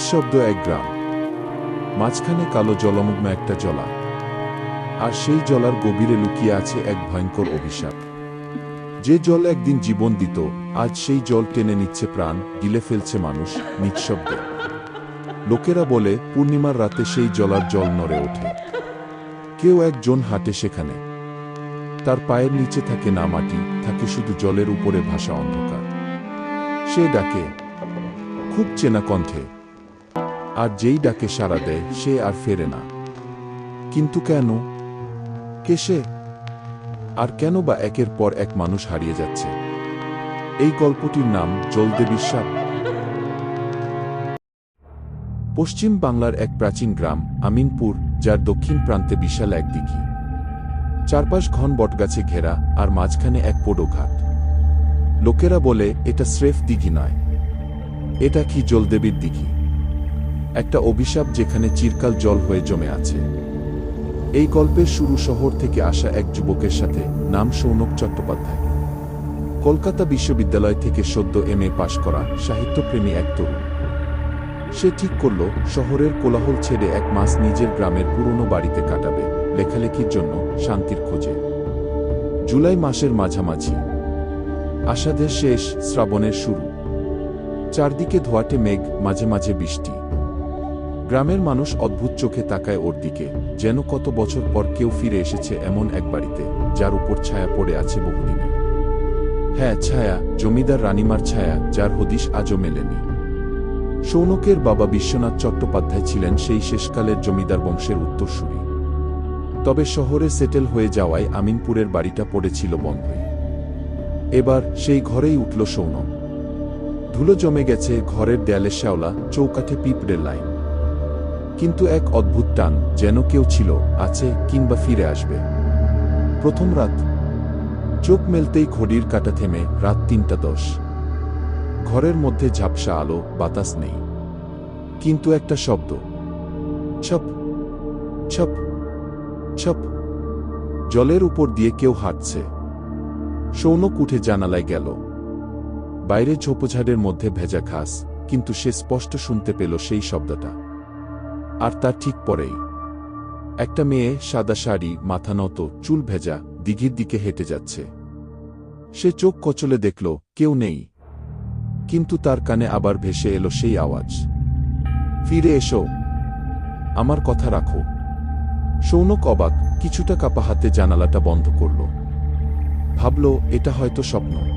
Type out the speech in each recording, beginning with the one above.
নিঃশব্দ এক গ্রাম। মাঝখানে কালো জলমগ্ন একটা জলা। আর সেই জলার গভীরে লুকিয়ে আছে এক ভয়ঙ্কর অভিশাপ। যে জল একদিন জীবন দিত, আজ সেই জল টেনে নিচ্ছে প্রাণ, গিলে ফেলছে মানুষ, নিঃশব্দে। লোকেরা বলে, পূর্ণিমার রাতে সেই জলার জল নড়ে ওঠে। কেউ একজন হাঁটে সেখানে। তার পায়ের নিচে থাকে না মাটি, থাকে শুধু জলের উপরে ভাসা অন্ধকার। সে ডাকে, খুব চেনা কণ্ঠে। আর যেই ডাকে সাড়া দেয়, সে আর ফেরে না। কিন্তু কেন? কে সে? আর কেন বা একের পর এক মানুষ হারিয়ে যাচ্ছে? এই গল্পটির নাম জলদেবীর সাপ পশ্চিম বাংলার এক প্রাচীন গ্রাম, আমিনপুর, যার দক্ষিণ প্রান্তে বিশাল এক দিঘি। চারপাশ ঘন বটগাছে ঘেরা আর মাঝখানে এক পোডোঘাট। লোকেরা বলে, এটা স্রেফ দিঘি নয়। এটা কি জলদেবীর দিঘি? একটা অভিশাপ যেখানে চিরকাল জল হয়ে জমে আছে। এই গল্পের শুরু শহর থেকে আসা এক যুবকের সাথে, নাম সৌনক চট্টোপাধ্যায়। কলকাতা বিশ্ববিদ্যালয় থেকে সদ্য এম এ পাশ করা সাহিত্যপ্রেমী এক তরুণ। সে ঠিক করল, শহরের কোলাহল ছেড়ে এক মাস নিজের গ্রামের পুরনো বাড়িতে কাটাবে, লেখালেখির জন্য শান্তির খোঁজে। জুলাই মাসের মাঝামাঝি। আষাঢ়ের শেষ শ্রাবণের শুরু। চারদিকে ধোয়াটে মেঘ, মাঝে মাঝে বৃষ্টি। গ্রামের মানুষ অদ্ভুত চোখে তাকায় ওর দিকে, যেন কত বছর পর কেউ ফিরে এসেছে এমন এক বাড়িতে, যার উপর ছায়া পড়ে আছে বহুদিনের হ্যাঁ ছায়া, জমিদার রানিমার ছায়া, যার হদিশ আজও মেলেনি। সৌনকের বাবা বিশ্বনাথ চট্টোপাধ্যায় ছিলেন সেই শেষকালের জমিদার বংশের উত্তরসূরি। তবে শহরে সেটেল হয়ে যাওয়ায় আমিনপুরের বাড়িটা পড়েছিল বন্ধই। এবার সেই ঘরেই উঠল সৌনক। ধুলো জমে গেছে ঘরের দেয়ালে শ্যাওলা, চৌকাঠে পিঁপড়ের লাইন। কিন্তু এক অদ্ভুত টান, যেন কেউ ছিল, আছে, কিংবা ফিরে আসবে। প্রথম রাত। চোখ মেলতেই ঘড়ির কাটা থেমে, রাত তিনটা দশ। ঘরের মধ্যে ঝাপসা আলো, বাতাস নেই। কিন্তু একটা শব্দ। ছপ। ছপ। ছপ। জলের উপর দিয়ে কেউ হাঁটছে। সৌনক উঠে জানালায় গেল। বাইরে ঝোপঝাড়ের মধ্যে ভেজা ঘাস, কিন্তু সে স্পষ্ট শুনতে পেল সেই শব্দটা। আর তার ঠিক পরেই। একটা মেয়ে সাদা শাড়ি, মাথা নত, চুল ভেজা, দিঘির দিকে হেঁটে যাচ্ছে। সে চোখ কচলে দেখল, কেউ নেই। কিন্তু তার কানে আবার ভেসে এলো সেই আওয়াজ। ফিরে এসো। আমার কথা রাখো। সৌনক অবাক, কিছুটা কাপা হাতে জানালাটা বন্ধ করল। ভাবল, এটা হয়তো স্বপ্ন।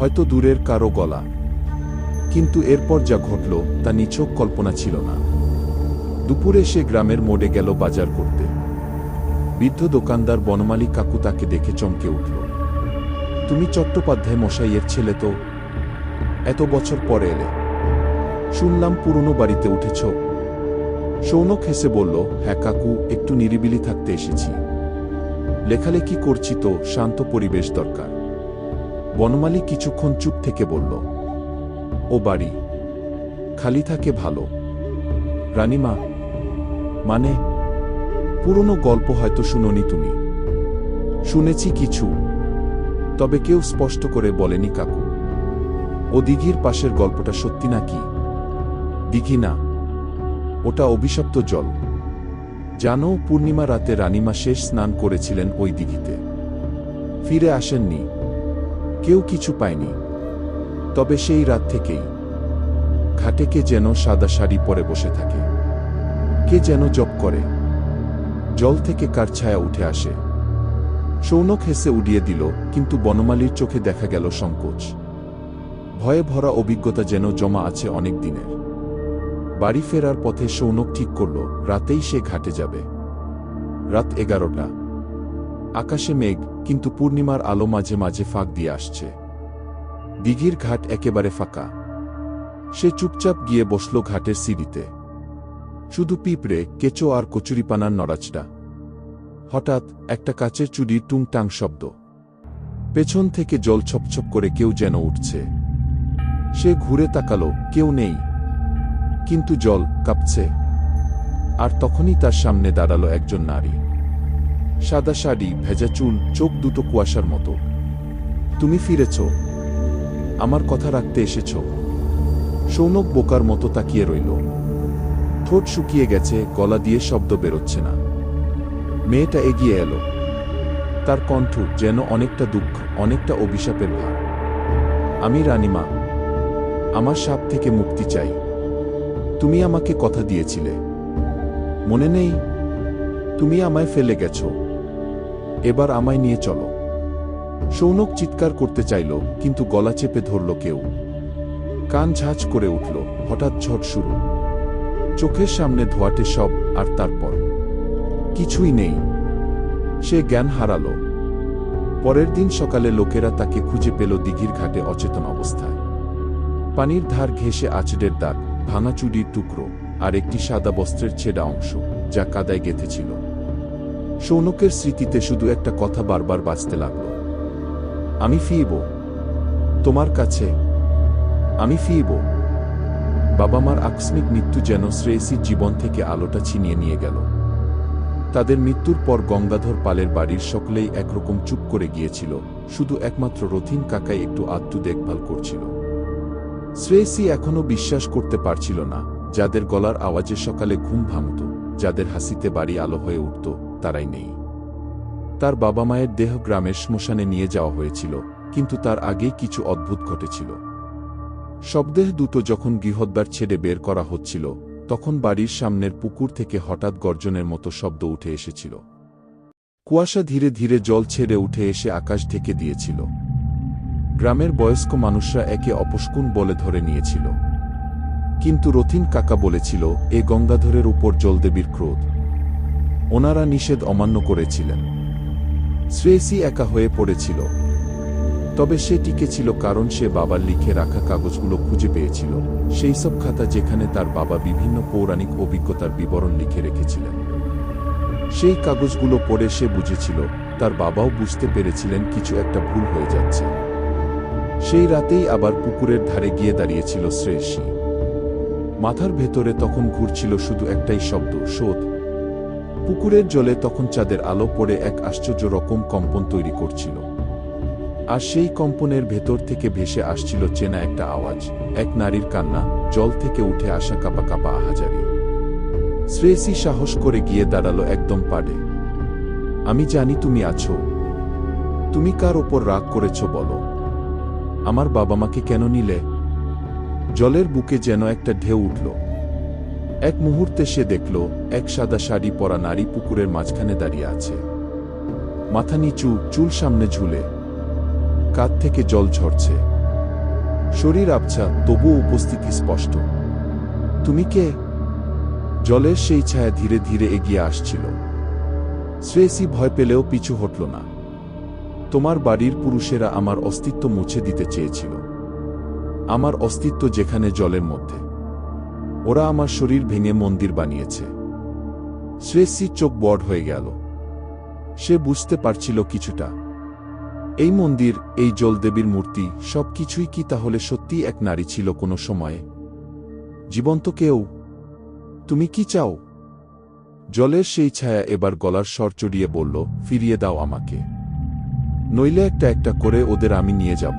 হয়তো দূরের কারও গলা। কিন্তু এরপর যা ঘটল, তা নিছক কল্পনা ছিল না। দুপুরে সে গ্রামের মোড়ে গেল বাজার করতে। বৃদ্ধ দোকানদার বনমালী কাকু তাকে দেখে চমকে উঠল। তুমি চট্টোপাধ্যায় মশাইয়ের ছেলে তো? এত বছর পরে এলে। শুনলাম পুরনো বাড়িতে উঠেছ। সৌনক হেসে বলল হ্যাঁ কাকু, একটু নিরিবিলি থাকতে এসেছি। লেখালেখি করছি তো, শান্ত পরিবেশ দরকার। বনমালী কিছুক্ষণ চুপ থেকে বলল, ও বাড়ি। খালি থাকে ভালো। রানীমা মানে পুরনো গল্প হয়তো শুনোনি তুমি। শুনেছি কিছু, তবে কেউ স্পষ্ট করে বলেনি কাকু। ও দিঘির পাশের গল্পটা সত্যি নাকি? দিঘি না, ওটা অভিশপ্ত জল। জানো, পূর্ণিমা রাতে রানীমা শেষ স্নান করেছিলেন ওই দিঘিতে। ফিরে আসেননি, কেউ কিছু পায়নি। তবে সেই রাত থেকেই ঘাটেকে যেন সাদা শাড়ি পরে বসে থাকে। কে যেন জপ করে। জল থেকে কার ছায়া উঠে আসে। সৌনক হেসে উড়িয়ে দিল, কিন্তু বনমালীর চোখে দেখা গেল সংকোচ। ভয়ে ভরা অভিজ্ঞতা যেন জমা আছে অনেক দিনের। বাড়ি ফেরার পথে সৌনক ঠিক করল, রাতেই সে ঘাটে যাবে। রাত এগারোটা। আকাশে মেঘ, কিন্তু পূর্ণিমার আলো মাঝে মাঝে ফাঁক দিয়ে আসছে। দিঘির ঘাট একেবারে ফাঁকা। সে চুপচাপ গিয়ে বসল ঘাটের সিঁড়িতে। শুধু পিঁপড়ে, কেঁচো আর কচুরিপানার নড়াচড়া। হঠাৎ একটা কাচের চুরির টুংটাং শব্দ। পেছন থেকে জল ছপছপ করে কেউ যেন উঠছে। সে ঘুরে তাকালো, কেউ নেই। কিন্তু জল কাঁপছে। আর তখনই তার সামনে দাঁড়াল একজন নারী। সাদা শাড়ি, ভেজা চুল, চোখ দুটো কুয়াশার মতো। তুমি ফিরেছ। আমার কথা রাখতে এসেছ। সৌনক বোকার মতো তাকিয়ে রইল। ঠোঁট শুকিয়ে গেছে, গলা দিয়ে শব্দ বেরোচ্ছে না। মেয়েটা এগিয়ে এলো। তার কণ্ঠ যেন অনেকটা দুঃখ, অনেকটা অভিশাপের ভার আমি রানিমা, আমার সাপ থেকে মুক্তি চাই। তুমি আমাকে কথা দিয়েছিলে। মনে নেই, তুমি আমায় ফেলে গেছ। এবার আমায় নিয়ে চলো। সৌনক চিৎকার করতে চাইল, কিন্তু গলা চেপে ধরল কেউ। কান ঝাঁঝ করে উঠল, হঠাৎ ঝড় শুরু। চোখের সামনে ধোয়াটে সব আর তারপর। কিছুই নেই। সে জ্ঞান হারালো। পরের দিন সকালে লোকেরা তাকে খুঁজে পেল দিঘির ঘাটে অচেতন অবস্থায়। পানির ধার ঘেঁষে আচড়ের দাগ, ভাঙা চুডির টুকরো আর একটি সাদা বস্ত্রের ছেঁড়া অংশ যা কাদায় গেঁথেছিল। সৌনকের স্মৃতিতে শুধু একটা কথা বারবার বাঁচতে লাগল। আমি ফিরব। তোমার কাছে। আমি ফিরব। বাবা মার আকস্মিক মৃত্যু যেন শ্রেয়সীর জীবন থেকে আলোটা ছিনিয়ে নিয়ে গেল। তাদের মৃত্যুর পর গঙ্গাধর পালের বাড়ির সকলেই একরকম চুপ করে গিয়েছিল, শুধু একমাত্র রথিন কাকাই একটু আত্মু দেখভাল করছিল। শ্রেয়সী এখনও বিশ্বাস করতে পারছিল না, যাদের গলার আওয়াজে সকালে ঘুম ভাঙত, যাদের হাসিতে বাড়ি আলো হয়ে উঠত, তারাই নেই। তার বাবা মায়ের দেহ গ্রামের শ্মশানে নিয়ে যাওয়া হয়েছিল, কিন্তু তার আগেই কিছু অদ্ভুত ঘটেছিল। শবদেহ দুটো যখন গৃহদ্বার ছেড়ে বের করা হচ্ছিল, তখন বাড়ির সামনের পুকুর থেকে হঠাৎ গর্জনের মতো শব্দ উঠে এসেছিল। কুয়াশা ধীরে ধীরে জল ছেড়ে উঠে এসে আকাশ ঢেকে দিয়েছিল। গ্রামের বয়স্ক মানুষরা একে অপস্কুন বলে ধরে নিয়েছিল। কিন্তু রথিন কাকা বলেছিল, এ গঙ্গাধরের উপর জলদেবীর ক্রোধ। ওনারা নিষেধ অমান্য করেছিলেন। শ্রেয়সী একা হয়ে পড়েছিল। তবে সে টিকেছিল কারণ সে বাবার লিখে রাখা কাগজগুলো খুঁজে পেয়েছিল। সেই সব খাতা যেখানে তার বাবা বিভিন্ন পৌরাণিক অভিজ্ঞতার বিবরণ লিখে রেখেছিলেন। সেই কাগজগুলো পড়ে সে বুঝেছিল, তার বাবাও বুঝতে পেরেছিলেন কিছু একটা ভুল হয়ে যাচ্ছে। সেই রাতেই আবার পুকুরের ধারে গিয়ে দাঁড়িয়েছিল শ্রেয়সী। মাথার ভেতরে তখন ঘুরছিল শুধু একটাই শব্দ, শোধ। পুকুরের জলে তখন চাঁদের আলো পড়ে এক আশ্চর্য রকম কম্পন তৈরি করছিল। আর সেই কম্পনের ভেতর থেকে ভেসে আসছিল চেনা একটা আওয়াজ, এক নারীর কান্না, জল থেকে উঠে আসা কাপা কাপা আহাজারি। শ্রেয়সী সাহস করে গিয়ে দাঁড়াল একদম পাড়ে। আমি জানি তুমি আছো। তুমি কার ওপর রাগ করেছ বলো। আমার বাবা মাকে কেন নিলে? জলের বুকে যেন একটা ঢেউ উঠল। এক মুহূর্তে সে দেখল, এক সাদা শাড়ি পরা নারী পুকুরের মাঝখানে দাঁড়িয়ে আছে। মাথা নিচু, চুল সামনে ঝুলে। কাঁধ থেকে জল ঝরছে। শরীর আবছা, তবুও উপস্থিতি স্পষ্ট। তুমি কে? জলের সেই ছায়া ধীরে ধীরে এগিয়ে আসছিল। শ্রেয়সী ভয় পেলেও পিছু হটল না। তোমার বাড়ির পুরুষেরা আমার অস্তিত্ব মুছে দিতে চেয়েছিল। আমার অস্তিত্ব যেখানে জলের মধ্যে। ওরা আমার শরীর ভেঙে মন্দির বানিয়েছে। শ্রেয়সীর চোখ বড় হয়ে গেল। সে বুঝতে পারছিল কিছুটা। এই মন্দির, এই জলদেবীর মূর্তি সব কিছুই কি তাহলে সত্যি এক নারী ছিল কোনো সময়ে? জীবন্ত কেউ? তুমি কি চাও? জলের সেই ছায়া এবার গলার স্বর চড়িয়ে বলল, ফিরিয়ে দাও আমাকে। নইলে একটা একটা করে ওদের আমি নিয়ে যাব।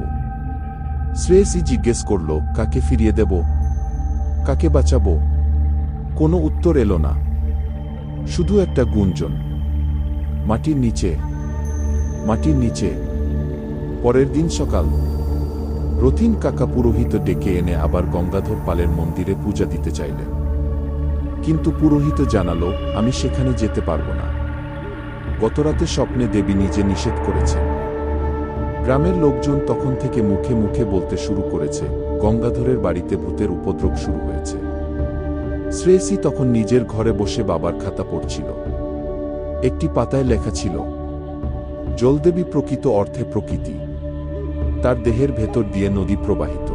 শ্রেয়সী জিজ্ঞেস করল, কাকে ফিরিয়ে দেব? কাকে বাঁচাব? কোনো উত্তর এলো না। শুধু একটা গুঞ্জন। মাটির নিচে। মাটির নিচে। পরের দিন সকাল। রথিন কাকা পুরোহিত ডেকে এনে আবার গঙ্গাধর পালের মন্দিরে পূজা দিতে চাইলেন। কিন্তু পুরোহিত জানালো, আমি সেখানে যেতে পারব না। গতরাতে স্বপ্নে দেবী নিজে নিষেধ করেছেন। গ্রামের লোকজন তখন থেকে মুখে মুখে বলতে শুরু করেছে, গঙ্গাধরের বাড়িতে ভূতের উপদ্রব শুরু হয়েছে। শ্রেয়সী তখন নিজের ঘরে বসে বাবার খাতা পড়ছিল। একটি পাতায় লেখা ছিল, জলদেবী প্রকৃত অর্থে প্রকৃতি। তার দেহের ভেতর দিয়ে নদী প্রবাহিত।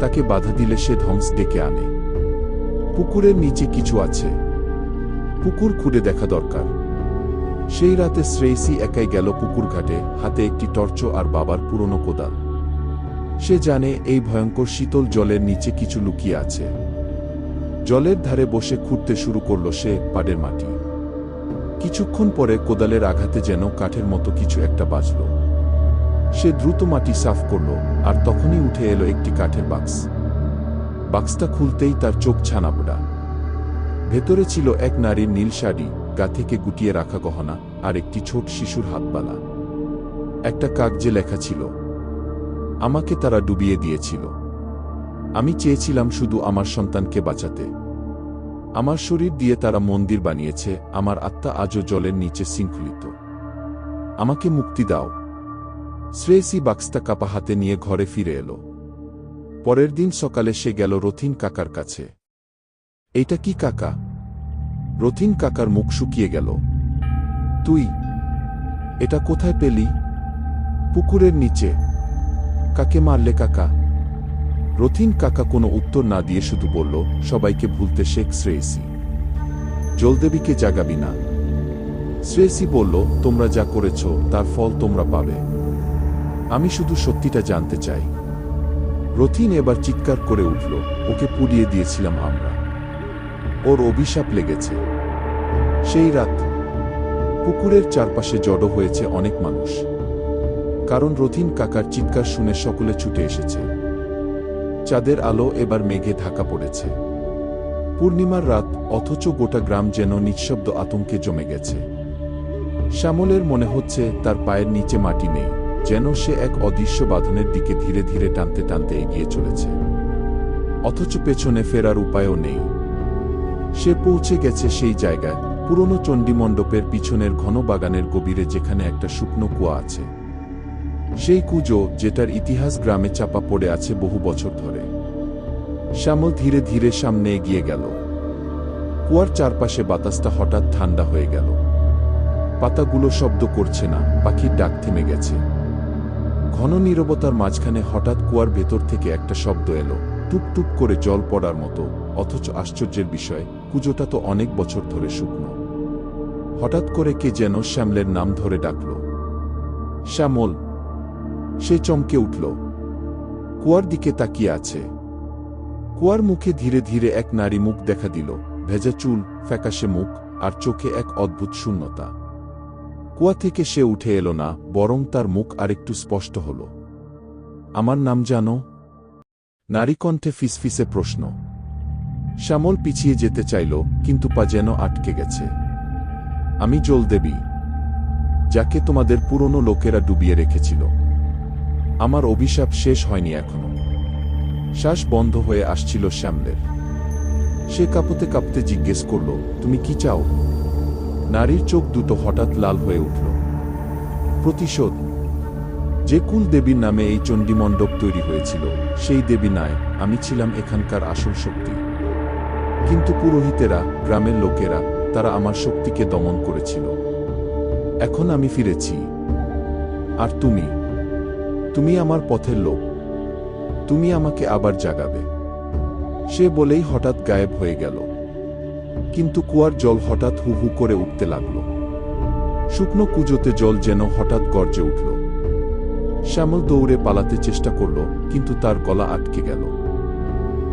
তাকে বাধা দিলে সে ধ্বংস ডেকে আনে। পুকুরের নিচে কিছু আছে। পুকুর খুঁড়ে দেখা দরকার। সেই রাতে শ্রেয়সী একাই গেল পুকুর ঘাটে, হাতে একটি টর্চ আর বাবার পুরনো কোদাল। সে জানে এই ভয়ঙ্কর শীতল জলের নিচে কিছু লুকিয়ে আছে। জলের ধারে বসে খুঁড়তে শুরু করল সে পাড়ের মাটি। কিছুক্ষণ পরে কোদালের আঘাতে যেন কাঠের মতো কিছু একটা বাজল। সে দ্রুত মাটি সাফ করল, আর তখনই উঠে এলো একটি কাঠের বাক্স। বাক্সটা খুলতেই তার চোখ ছানাপোড়া। ভেতরে ছিল এক নারীর নীল শাড়ি, গা থেকে গুটিয়ে রাখা গহনা, আর একটি ছোট শিশুর হাতবালা। একটা কাগজে লেখা ছিল, আমাকে তারা ডুবিয়ে দিয়েছিল। আমি চেয়েছিলাম শুধু আমার সন্তানকে বাঁচাতে। আমার শরীর দিয়ে তারা মন্দির বানিয়েছে, আমার আত্মা আজও জলের নিচে শৃঙ্খলিত। আমাকে মুক্তি দাও। শ্রেয়সী বাক্সটা কাপা হাতে নিয়ে ঘরে ফিরে এলো। পরের দিন সকালে সে গেল রথিন কাকার কাছে। এইটা কি কাকা? রথিন কাকার মুখ শুকিয়ে গেল। তুই, এটা কোথায় পেলি? পুকুরের নিচে। কাকে মারলে কাকা? রথিন কাকা কোনো উত্তর না দিয়ে শুধু বলল, সবাইকে ভুলতে শেখ শ্রেয়সী জলদেবীকে জাগাবি না। শ্রেয়সী বলল, তোমরা যা করেছ, তার ফল তোমরা পাবে। আমি শুধু সত্যিটা জানতে চাই। রথিন এবার চিৎকার করে উঠল, ওকে পুড়িয়ে দিয়েছিলাম আমরা। ওর অভিশাপ লেগেছে। সেই রাত, পুকুরের চারপাশে জড়ো হয়েছে অনেক মানুষ। কারণ রথিন কাকার চিৎকার শুনে সকলে ছুটে এসেছে। চাঁদের আলো এবার মেঘে ঢাকা পড়েছে। পূর্ণিমার রাত, অথচ গোটা গ্রাম যেন নিঃশব্দ আতঙ্কে জমে গেছে। শ্যামলের মনে হচ্ছে তার পায়ের নিচে মাটি নেই। যেন সে এক অদৃশ্য বাঁধনের দিকে ধীরে ধীরে টানতে টানতে এগিয়ে চলেছে। অথচ পেছনে ফেরার উপায়ও নেই। সে পৌঁছে গেছে সেই জায়গায়, পুরনো চণ্ডীমণ্ডপের পিছনের ঘন বাগানের গভীরে যেখানে একটা শুকনো কুয়া আছে। সেই কুজো, যেটার ইতিহাস গ্রামে চাপা পড়ে আছে বহু বছর ধরে। শ্যামল ধীরে ধীরে সামনে এগিয়ে গেল। কুয়ার চারপাশে বাতাসটা হঠাৎ ঠান্ডা হয়ে গেল। পাতাগুলো শব্দ করছে না, পাখির ডাক থেমে গেছে। ঘন নীরবতার মাঝখানে হঠাৎ কুয়ার ভেতর থেকে একটা শব্দ এলো। টুপ টুপ করে জল পড়ার মতো। অথচ আশ্চর্যের বিষয়, কুজোটা তো অনেক বছর ধরে শুকনো। হঠাৎ করে কে যেন শ্যামলের নাম ধরে ডাকল। শ্যামল, সে চমকে উঠল। কুয়ার দিকে তাকিয়ে আছে। কুয়ার মুখে ধীরে ধীরে এক নারী মুখ দেখা দিল। ভেজা চুল, ফ্যাকাশে মুখ, আর চোখে এক অদ্ভুত শূন্যতা। কুয়া থেকে সে উঠে এলো না, বরং তার মুখ আরেকটু স্পষ্ট হল। আমার নাম জানো? নারী কণ্ঠে ফিসফিসে প্রশ্ন। শ্যামল পিছিয়ে যেতে চাইল, কিন্তু পা যেন আটকে গেছে। আমি জল দেবী, যাকে তোমাদের পুরনো লোকেরা ডুবিয়ে রেখেছিল। আমার অভিশাপ শেষ হয়নি এখনও। শ্বাস বন্ধ হয়ে আসছিল শ্যামলের। সে কাঁপতে কাঁপতে জিজ্ঞেস করল, তুমি কি চাও? নারীর চোখ দুটো হঠাৎ লাল হয়ে উঠল। প্রতিশোধ। যে কুল দেবীর নামে এই চণ্ডীমণ্ডপ তৈরি হয়েছিল, সেই দেবী নয় আমি ছিলাম এখানকার আসল শক্তি। কিন্তু পুরোহিতেরা, গ্রামের লোকেরা, তারা আমার শক্তিকে দমন করেছিল। এখন আমি ফিরেছি। আর তুমি? তুমি আমার পথের লোক। তুমি আমাকে আবার জাগাবে। সে বলেই হঠাৎ গায়েব হয়ে গেল। কিন্তু কুয়ার জল হঠাৎ হু হু করে উঠতে লাগল। শুকনো কুজোতে জল যেন হঠাৎ গর্জে উঠল। শ্যামল দৌড়ে পালাতে চেষ্টা করল, কিন্তু তার গলা আটকে গেল।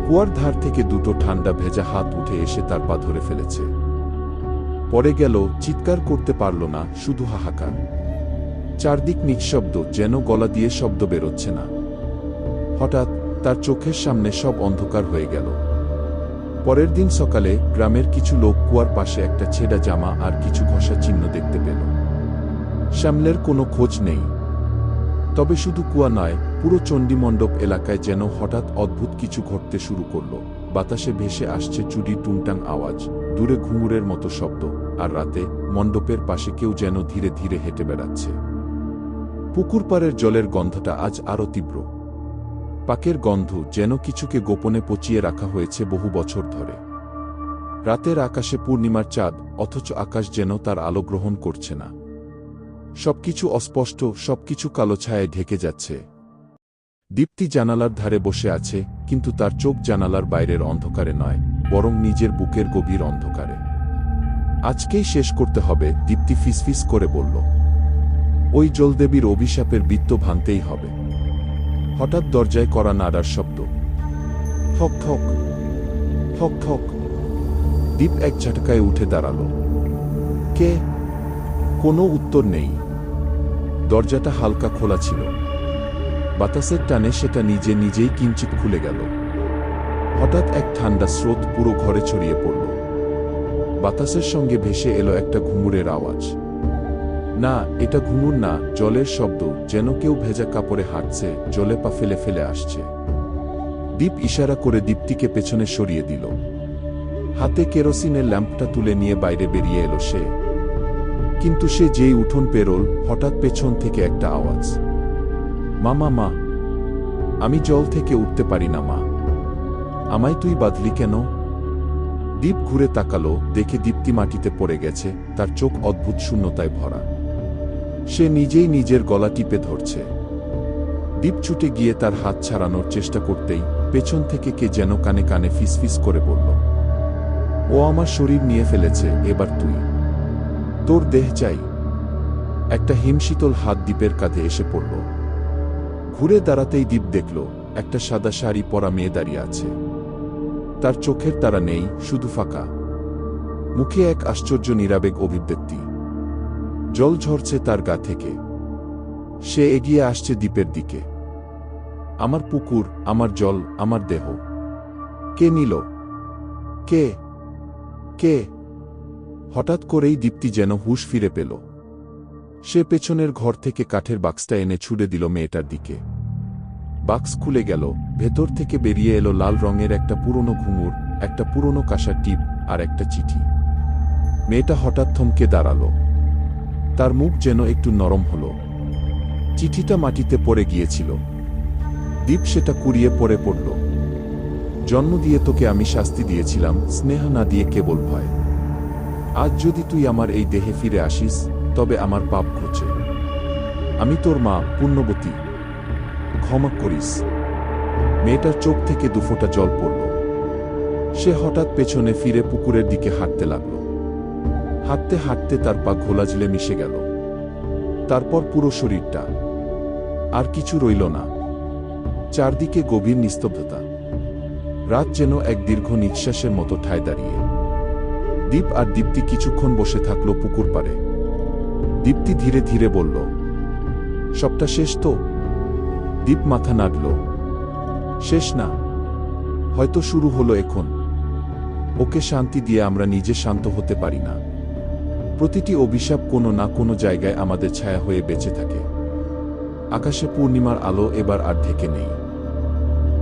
কুয়ার ধার থেকে দুটো ঠান্ডা ভেজা হাত উঠে এসে তার পা ধরে ফেলেছে। পরে গেল, চিৎকার করতে পারল না, শুধু হাহাকার। চারদিক নিঃশব্দ, যেন গলা দিয়ে শব্দ বেরোচ্ছে না। হঠাৎ তার চোখের সামনে সব অন্ধকার হয়ে গেল। পরের দিন সকালে গ্রামের কিছু লোক কুয়ার পাশে একটা ছেঁড়া জামা আর কিছু ঘষা চিহ্ন দেখতে পেল। শ্যামলের কোনো খোঁজ নেই। তবে শুধু কুয়া নয়, পুরো চণ্ডীমণ্ডপ এলাকায় যেন হঠাৎ অদ্ভুত কিছু ঘটতে শুরু করল। বাতাসে ভেসে আসছে চুরি টুংটাং আওয়াজ, দূরে ঘুঙুরের মতো শব্দ, আর রাতে মণ্ডপের পাশে কেউ যেন ধীরে ধীরে হেঁটে বেড়াচ্ছে। পুকুর পাড়ের জলের গন্ধটা আজ আরও তীব্র। পাকের গন্ধ যেন কিছুকে গোপনে পচিয়ে রাখা হয়েছে বহু বছর ধরে। রাতের আকাশে পূর্ণিমার চাঁদ, অথচ আকাশ যেন তার আলো গ্রহণ করছে না। সবকিছু অস্পষ্ট, সবকিছু কালো ছায়ায় ঢেকে যাচ্ছে। দীপ্তি জানালার ধারে বসে আছে, কিন্তু তার চোখ জানালার বাইরের অন্ধকারে নয়, বরং নিজের বুকের গভীর অন্ধকারে। আজকেই শেষ করতে হবে, দীপ্তি ফিসফিস করে বলল। ওই জলদেবীর অভিশাপের বৃত্ত ভাঙতেই হবে। হঠাৎ দরজায় করা নাড়ার শব্দ। ঠক ঠক ঠক ঠক। দীপ এক ঝাটকায় উঠে দাঁড়াল। কে? কোনো উত্তর নেই। দরজাটা হালকা খোলা ছিল। বাতাসের টানে সেটা নিজে নিজেই কিঞ্চিত খুলে গেল। হঠাৎ এক ঠান্ডা স্রোত পুরো ঘরে ছড়িয়ে পড়ল। বাতাসের সঙ্গে ভেসে এলো একটা ঘুঙুরের আওয়াজ। না, এটা ঘুঙুর না, জলের শব্দ, যেন কেউ ভেজা কাপড়ে হাঁটছে, জলে পা ফেলে ফেলে আসছে। দীপ ইশারা করে দীপ্তিকে পেছনে সরিয়ে দিল। হাতে কেরোসিনের ল্যাম্পটা তুলে নিয়ে বাইরে বেরিয়ে এলো সে। কিন্তু সে যেই উঠোন পেরোল, হঠাৎ পেছন থেকে একটা আওয়াজ। মামা, মা। আমি জল থেকে উঠতে পারি না, মা। আমায় তুই বাঁধলি কেন? দীপ ঘুরে তাকালো, দেখে দীপ্তি মাটিতে পড়ে গেছে, তার চোখ অদ্ভুত শূন্যতায় ভরা। সে নিজেই নিজের গলা টিপে ধরছে। দীপ ছুটে গিয়ে তার হাত ছাড়ানোর চেষ্টা করতেই পেছন থেকে কে যেন কানে কানে ফিসফিস করে বলল, ও আমার শরীর নিয়ে ফেলেছে, এবার তুই। তোর দেহ চাই। একটা হিমশীতল হাত দ্বীপের কাঁধে এসে পড়ল। ঘুরে দাঁড়াতেই দ্বীপ দেখল, একটা সাদা শাড়ি পরা মেয়ে দাঁড়িয়ে আছে। তার চোখের তারা নেই, শুধু ফাঁকা। মুখে এক আশ্চর্য নিরাবেগ অভিব্যক্তি। জল ঝরছে তার গা থেকে। সে এগিয়ে আসছে দ্বীপের দিকে। আমার পুকুর, আমার জল, আমার দেহ। কে নিল? কে? কে? হঠাৎ করেই দীপ্তি যেন হুশ ফিরে পেল। সে পেছনের ঘর থেকে কাঠের বাক্সটা এনে ছুড়ে দিল মেয়েটার দিকে। বাক্স খুলে গেল, ভেতর থেকে বেরিয়ে এলো লাল রঙের একটা পুরনো ঘুঙুর, একটা পুরনো কাঁসার টিপ আর একটা চিঠি। মেয়েটা হঠাৎ থমকে দাঁড়াল। তার মুখ যেন একটু নরম হল। চিঠিটা মাটিতে পড়ে গিয়েছিল। দীপ সেটা কুড়িয়ে পড়ে পড়ল। জন্ম দিয়ে তোকে আমি শাস্তি দিয়েছিলাম, স্নেহ না দিয়ে কেবল ভয়। আজ যদি তুই আমার এই দেহে ফিরে আসিস, তবে আমার পাপ ঘুচে আমি তোর মা, পুণ্যবতী। ক্ষমা করিস। মেয়েটার চোখ থেকে দুফোঁটা জল পড়ল। সে হঠাৎ পেছনে ফিরে পুকুরের দিকে হাঁটতে লাগল। হাঁটতে হাঁটতে তার পা ঘোলাঝিলে মিশে গেল। তারপর পুরো শরীরটা। আর কিছু রইল না। চারদিকে গভীর নিস্তব্ধতা। রাত যেন এক দীর্ঘ নিঃশ্বাসের মতো ঠায় দাঁড়িয়ে। দীপ আর দীপ্তি কিছুক্ষণ বসে থাকল পুকুর পাড়ে। দীপ্তি ধীরে ধীরে বলল, সবটা শেষ তো? দীপ মাথা নাড়ল, শেষ না। হয়তো শুরু হলো এখন। ওকে শান্তি দিয়ে আমরা নিজে শান্ত হতে পারি না। প্রতিটি অভিশাপ কোনো না কোনো জায়গায় আমাদের ছায়া হয়ে বেঁচে থাকে। আকাশে পূর্ণিমার আলো এবার আর ঢেকে নেই।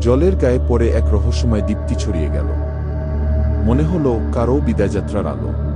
জলের গায়ে পরে এক রহস্যময় দীপ্তি ছড়িয়ে গেল। মনে হলো কারও বিদায়যাত্রার আলো।